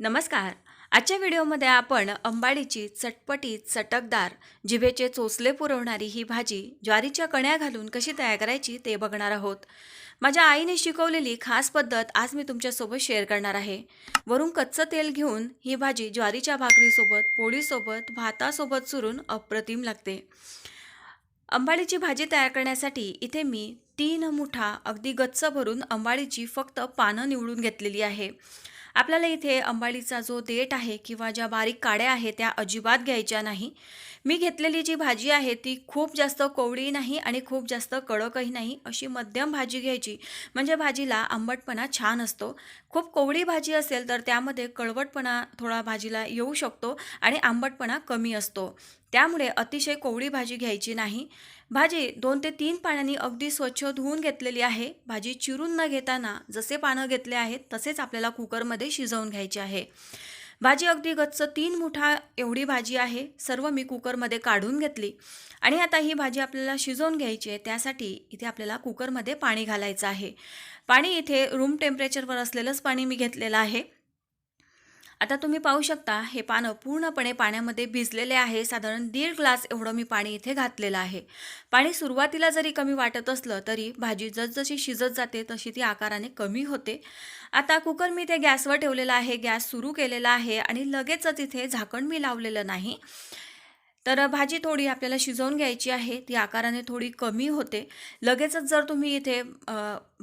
नमस्कार. आजच्या व्हिडिओमध्ये आपण अंबाडीची चटपटीत चटकदार जिभेचे चोचले पुरवणारी ही भाजी ज्वारीच्या कण्या घालून कशी तयार करायची ते बघणार आहोत. माझ्या आईने शिकवलेली खास पद्धत आज मी तुमच्यासोबत शेअर करणार आहे. वरून कच्चं तेल घेऊन ही भाजी ज्वारीच्या भाकरीसोबत पोळीसोबत भातासोबत चुरून अप्रतिम लागते. अंबाडीची भाजी तयार करण्यासाठी इथे मी तीन मुठा अगदी गच्च भरून अंबाडीची फक्त पानं निवडून घेतलेली आहे. आपल्याला इथे अंबाडीचा जो देठ आहे किंवा ज्या बारीक काड्या आहेत त्या अजिबात घ्यायच्या नाही. मी घेतलेली जी भाजी आहे ती खूप जास्त कोवळी नाही आणि खूप जास्त कडकही नाही. अशी मध्यम भाजी घ्यायची. म्हणजे भाजीला आंबटपणा छान असतो. खूप कोवळी भाजी असेल तर त्यामध्ये कळवटपणा थोडा भाजीला येऊ शकतो आणि आंबटपणा कमी असतो. त्यामुळे अतिशय कोवळी भाजी घ्यायची नाही. भाजी दोन ते तीन पाण्याने अगदी स्वच्छ धुवून घेतलेली आहे. भाजी चिरून न घेताना जसे पानं घेतले आहेत तसेच आपल्याला कुकरमध्ये शिजवून घ्यायची आहे. भाजी अगदी गच्च तीन मुठा एवढी भाजी आहे. सर्व मी कुकरमध्ये काढून घेतली. आणि आता ही भाजी आपल्याला शिजवून घ्यायची आहे. त्यासाठी इथे आपल्याला कुकरमध्ये पाणी घालायचं आहे. पाणी इथे रूम टेम्परेचरवर असलेलंच पाणी मी घेतलेलं आहे. आता तुम्ही पाहू शकता हे पानं पूर्णपणे पाण्यामध्ये भिजलेले आहे. साधारण दीड ग्लास एवढं मी पाणी इथे घातलेलं आहे. पाणी सुरुवातीला जरी कमी वाटत असलं तरी भाजी जसजशी शिजत जाते तशी ती आकाराने कमी होते. आता कुकर मी ते गॅसवर ठेवलेला आहे. गॅस सुरू केलेला आहे आणि लगेचच इथे झाकण मी लावलेलं नाही. तर भाजी थोडी आपल्याला शिजवून घ्यायची आहे. ती आकाराने थोडी कमी होते. लगेचच जर तुम्ही इथे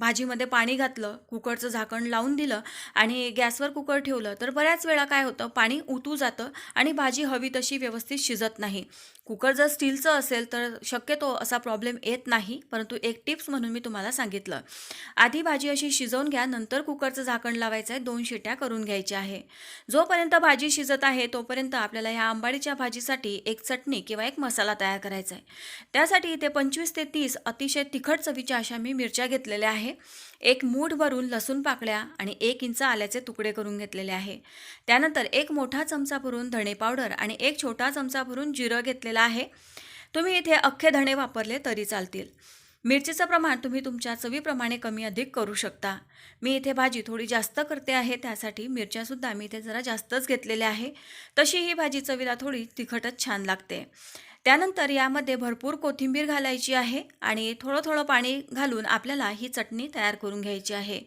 भाजीमध्ये पाणी घातलं कुकरचं झाकण लावून दिलं आणि गॅसवर कुकर ठेवलं तर बऱ्याच वेळा काय होतं पाणी उतू जातं आणि भाजी हवी तशी व्यवस्थित शिजत नाही. कुकर जर स्टीलचं असेल तर शक्यतो असा प्रॉब्लेम येत नाही परंतु एक टिप्स म्हणून मी तुम्हाला सांगितलं. आधी भाजी अशी शिजवून घ्या नंतर कुकरचं झाकण लावायचं आहे दोन शिट्या करून घ्यायच्या आहे. जोपर्यंत भाजी शिजत आहे तोपर्यंत आपल्याला ह्या आंबाडीच्या भाजीसाठी एक चटणी किंवा एक मसाला तयार करायचा आहे त्यासाठी इथे पंचवीस ते तीस अतिशय तिखट चवीच्या अशा मी मिरच्या घेतलेल्या आहे एक मूठ भरून लसूण पाकळ्या आणि एक इंच आल्याचे तुकडे करून घेतलेले आहे. त्यानंतर एक मोठा चमचा भरून धणे पावडर आणि एक छोटा चमचा भरून जिरं घेतलेला आहे. तुम्ही इथे अख्खे धणे वापरले तरी चालतील. मिरचीचं प्रमाण तुम्ही तुमच्या चवीप्रमाणे कमी अधिक करू शकता. मी इथे भाजी थोडी जास्त करते आहे त्यासाठी मिरच्यासुद्धा मी इथे जरा जास्तच घेतलेल्या आहे. तशी ही भाजी चवीला थोडी तिखटच छान लागते. त्यानंतर यामध्ये भरपूर कोथिंबीर घालायची आहे आणि थोडं थोडं पाणी घालून आपल्याला ही चटणी तयार करून घ्यायची आहे.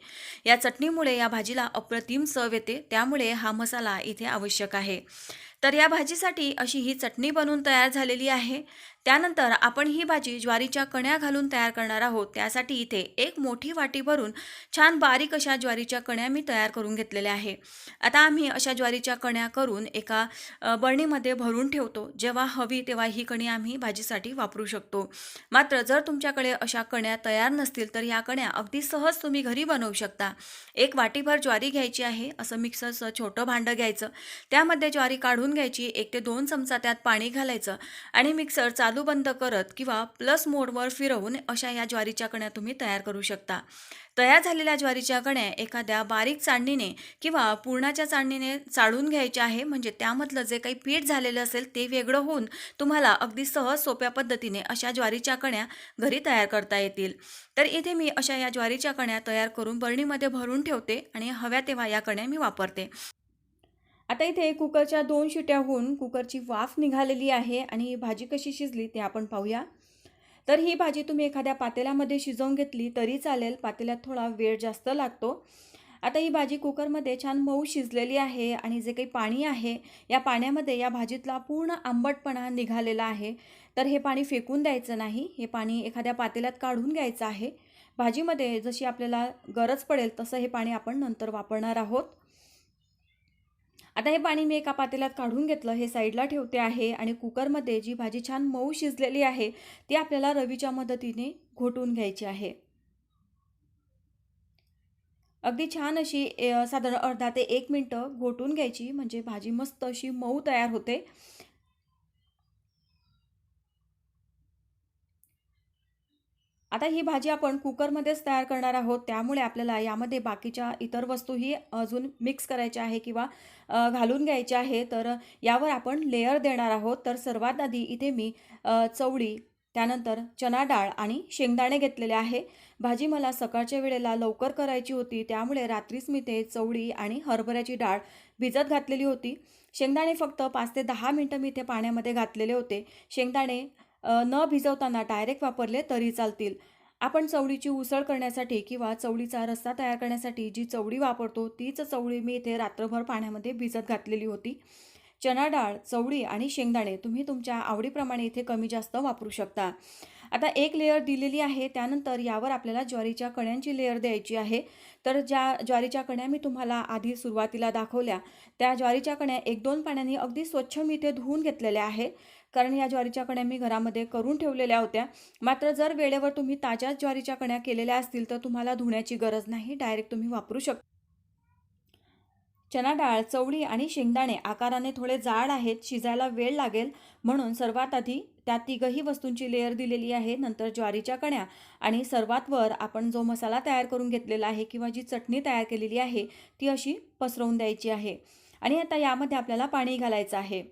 या चटणीमुळे या भाजीला अप्रतिम चव येते त्यामुळे हा मसाला इथे आवश्यक आहे. तर या भाजीसाठी अशी ही चटणी बनवून तयार झालेली आहे. त्यानंतर आपण ही भाजी ज्वारीच्या कण्या घालून तयार करणार आहोत. त्यासाठी इथे एक मोठी वाटी भरून छान बारीक अशा ज्वारीच्या कण्या मी तयार करून घेतलेल्या आहे. आता आम्ही अशा ज्वारीच्या कण्या करून एका बरणीमध्ये भरून ठेवतो. जेव्हा हवी तेव्हा ही कणी आम्ही भाजीसाठी वापरू शकतो. मात्र जर तुमच्याकडे अशा कण्या तयार नसतील तर या कण्या अगदी सहज तुम्ही घरी बनवू शकता. एक वाटीभर ज्वारी घ्यायची आहे असं मिक्सरचं छोटं भांडं घ्यायचं. त्यामध्ये ज्वारी काढून घ्यायची एक ते दोन चमचा त्यात पाणी घालायचं आणि मिक्सर चालू बंद करत किंवा प्लस मोडवर फिरवून अशा या ज्वारीच्या कण्या तुम्ही तयार करू शकता. तयार झालेल्या ज्वारीच्या कण्या एखाद्या बारीक चाळणीने किंवा पूर्णाच्या चाळणीने चाळून घ्यायचे आहे. म्हणजे त्यामधलं जे काही पीठ झालेलं असेल ते वेगळं होऊन तुम्हाला अगदी सहज सोप्या पद्धतीने अशा ज्वारीच्या कण्या घरी तयार करता येतील. तर इथे मी अशा या ज्वारीच्या कण्या तयार करून बरणीमध्ये भरून ठेवते आणि हव्या तेव्हा या कण्या मी वापरते. आता इथे कुकरच्या दोन शिट्या होऊन कुकरची वाफ निघालेली आहे आणि ही भाजी कशी शिजली ते आपण पाहूया. तर ही भाजी तुम्ही एखाद्या पातेल्यामध्ये शिजवून घेतली तरी चालेल पातेल्यात थोडा वेळ जास्त लागतो. आता ही भाजी कुकरमध्ये छान मऊ शिजलेली आहे आणि जे काही पाणी आहे या पाण्यामध्ये या भाजीतला पूर्ण आंबटपणा निघालेला आहे. तर हे पाणी फेकून द्यायचं नाही हे पाणी एखाद्या पातेल्यात काढून घ्यायचं आहे. भाजीमध्ये जशी आपल्याला गरज पडेल तसं हे पाणी आपण नंतर वापरणार आहोत. आता हे पाणी मी एका पातेल्यात काढून घेतलं हे साईडला ठेवते आहे आणि कुकरमध्ये जी भाजी छान मऊ शिजलेली आहे ती आपल्याला रवीच्या मदतीने घोटून घ्यायची आहे. अगदी छान अशी साधारण अर्धा ते एक मिनटं घोटून घ्यायची म्हणजे भाजी मस्त अशी मऊ तयार होते. आता ही भाजी आपण कुकरमध्येच तयार करणार आहोत. त्यामुळे आपल्याला यामध्ये बाकीच्या इतर वस्तूही अजून मिक्स करायच्या आहे किंवा घालून घ्यायच्या आहे. तर यावर आपण लेअर देणार आहोत. तर सर्वात आधी इथे मी चवळी त्यानंतर चना डाळ आणि शेंगदाणे घेतलेले आहे. भाजी मला सकाळच्या वेळेला लवकर करायची होती. त्यामुळे रात्रीच मी ते चवळी आणि हरभऱ्याची डाळ भिजत घातलेली होती. शेंगदाणे फक्त पाच ते दहा मिनटं मी इथे पाण्यामध्ये घातलेले होते. शेंगदाणे न भिजवताना डायरेक्ट वापरले तरी चालतील. आपण चवळीची उसळ करण्यासाठी किंवा चवळीचा रस्सा तयार करण्यासाठी जी चवळी वापरतो तीच चवळी मी इथे रात्रभर पाण्यामध्ये भिजत घातलेली होती. चणा डाळ चवळी आणि शेंगदाणे तुम्ही तुमच्या आवडीप्रमाणे इथे कमी जास्त वापरू शकता. आता एक लेअर दिलेली आहे त्यानंतर यावर आपल्याला ज्वारीच्या कण्यांची लेअर द्यायची आहे. तर ज्या ज्वारीच्या कण्या मी तुम्हाला आधी सुरुवातीला दाखवल्या त्या ज्वारीच्या कण्या एक दोन पाण्याने अगदी स्वच्छ मी इथे धुवून घेतलेल्या आहे. कारण या ज्वारीच्या कण्या मी घरामध्ये करून ठेवलेल्या होत्या. मात्र जर वेळेवर तुम्ही ताज्या ज्वारीच्या कण्या केलेल्या असतील तर तुम्हाला धुण्याची गरज नाही. डायरेक्ट तुम्ही वापरू शकता चना डाळ चवळी आणि शेंगदाणे आकाराने थोडे जाड आहेत शिजायला वेळ लागेल म्हणून सर्वात आधी त्या तिघही वस्तूंची लेअर दिलेली आहे नंतर ज्वारीच्या कण्या आणि सर्वात वर आपण जो मसाला तयार करून घेतलेला आहे किंवा जी चटणी तयार केलेली आहे ती अशी पसरवून द्यायची आहे. आणि आता यामध्ये आपल्याला पाणी घालायचं आहे.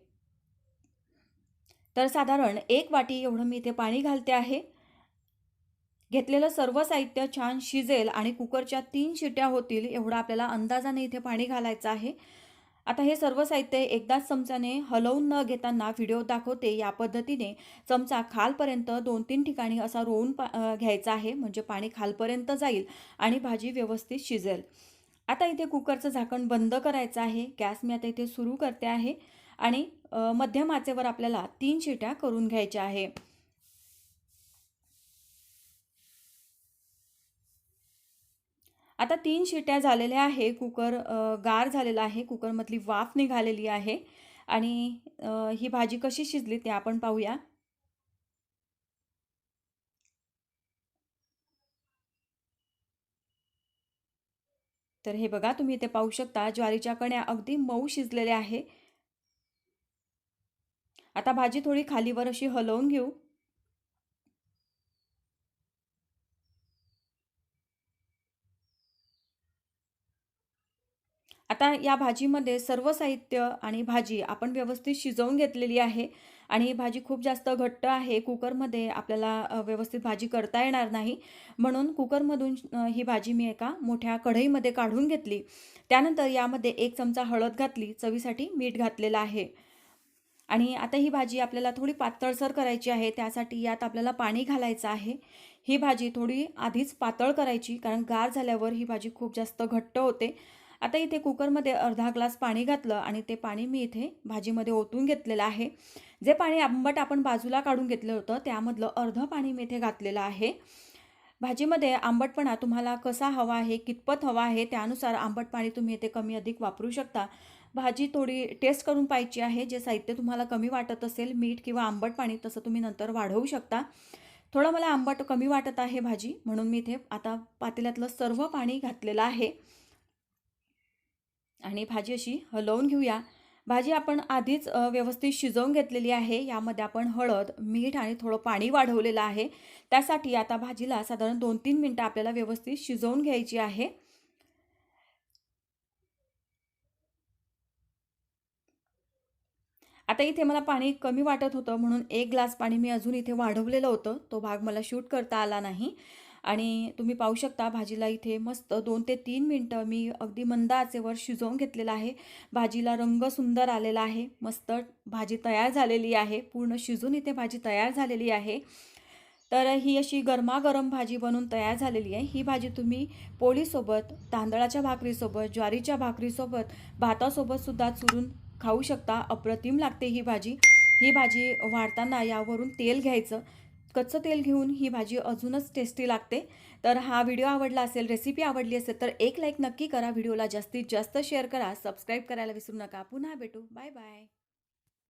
तर साधारण एक वाटी एवढं मी इथे पाणी घालते आहे. घेतलेलं सर्व साहित्य छान शिजेल आणि कुकरच्या तीन शिट्या होतील एवढं आपल्याला अंदाजाने इथे पाणी घालायचं आहे. आता हे सर्व साहित्य एकदाच चमचाने हलवून न घेताना व्हिडिओ दाखवते. या पद्धतीने चमचा खालपर्यंत दोन तीन ठिकाणी असा रोवून पा घ्यायचा आहे. म्हणजे पाणी खालपर्यंत जाईल आणि भाजी व्यवस्थित शिजेल. आता इथे कुकरचं झाकण बंद करायचं आहे. गॅस मी आता इथे सुरू करते आहे आणि मध्यम आचेवर आपल्याला तीन शिट्या करून घ्यायच्या आहे. आता तीन शिट्या झालेल्या आहे. कुकर गार झालेला आहे. कुकरमधली वाफ निघालेली आहे. आणि ही भाजी कशी शिजली ते आपण पाहूया. तर हे बघा तुम्ही इथे पाहू शकता ज्वारीच्या कण्या अगदी मऊ शिजलेल्या आहे. आता भाजी थोडी खालीवर अशी हलवून घेऊ. आता या भाजीमध्ये सर्व साहित्य आणि भाजी आपण व्यवस्थित शिजवून घेतलेली आहे. आणि ही भाजी खूप जास्त घट्ट आहे. कुकरमध्ये आपल्याला व्यवस्थित भाजी करता येणार नाही. म्हणून कुकरमधून ही भाजी मी एका मोठ्या कढईमध्ये काढून घेतली. त्यानंतर यामध्ये एक चमचा हळद घातली. चवीसाठी मीठ घातलेलं आहे. आणि आता ही भाजी आपल्याला थोडी पातळसर करायची आहे. त्यासाठी यात आपल्याला पाणी घालायचं आहे. ही भाजी थोडी आधीच पातळ करायची कारण गार झाल्यावर ही भाजी खूप जास्त घट्ट होते. आता इथे कुकरमध्ये अर्धा ग्लास पाणी घातलं आणि ते पाणी मी इथे भाजीमध्ये ओतून घेतलेलं आहे. जे पाणी आंबट आपण बाजूला काढून घेतलं होतं त्यामधलं अर्धं पाणी मी इथे घातलेलं आहे. भाजीमध्ये आंबटपणा तुम्हाला कसा हवा आहे कितपत हवा आहे त्यानुसार आंबट पाणी तुम्ही इथे कमी अधिक वापरू शकता. भाजी थोडी टेस्ट करून पाहिजे आहे जे साहित्य तुम्हाला कमी वाटत असेल मीठ किंवा आंबट पाणी तसं तुम्ही नंतर वाढवू शकता. थोडं मला आंबट कमी वाटत आहे भाजी म्हणून मी इथे आता पातेल्यातलं सर्व पाणी घातलेलं आहे. आणि भाजी अशी हलवून घेऊया. भाजी आपण आधीच व्यवस्थित शिजवून घेतलेली आहे. यामध्ये आपण हळद मीठ आणि थोडं पाणी वाढवलेलं आहे. त्यासाठी आता भाजीला साधारण दोन तीन मिनटं आपल्याला व्यवस्थित शिजवून घ्यायची आहे. आता इथे मला पाणी कमी वाटत होतं म्हणून एक ग्लास पाणी मी अजून इथे वाढवलेलं होतं. तो भाग मला शूट करता आला नाही. आणि तुम्ही पाहू शकता भाजीला इथे मस्त दोन ते तीन मिनटं मी अगदी मंद आचेवर शिजवून घेतलेलं आहे. भाजीला रंग सुंदर आलेला आहे. मस्त भाजी तयार झालेली आहे. पूर्ण शिजून इथे भाजी तयार झालेली आहे. तर ही अशी गरमागरम भाजी बनून तयार झालेली आहे. ही भाजी तुम्ही पोळीसोबत तांदळाच्या भाकरीसोबत ज्वारीच्या भाकरीसोबत भातासोबतसुद्धा चुरून खाऊ शकता. अप्रतिम लागते ही भाजी. ही भाजी वाढताना यावरून तेल घ्यायचं. कच्चं तेल घेऊन ही भाजी अजूनच टेस्टी लागते. तर हा व्हिडिओ आवडला असेल रेसिपी आवडली असेल तर एक लाईक नक्की करा. व्हिडिओला जास्तीत जास्त शेअर करा. सबस्क्राईब करायला विसरू नका. पुन्हा भेटू. Bye bye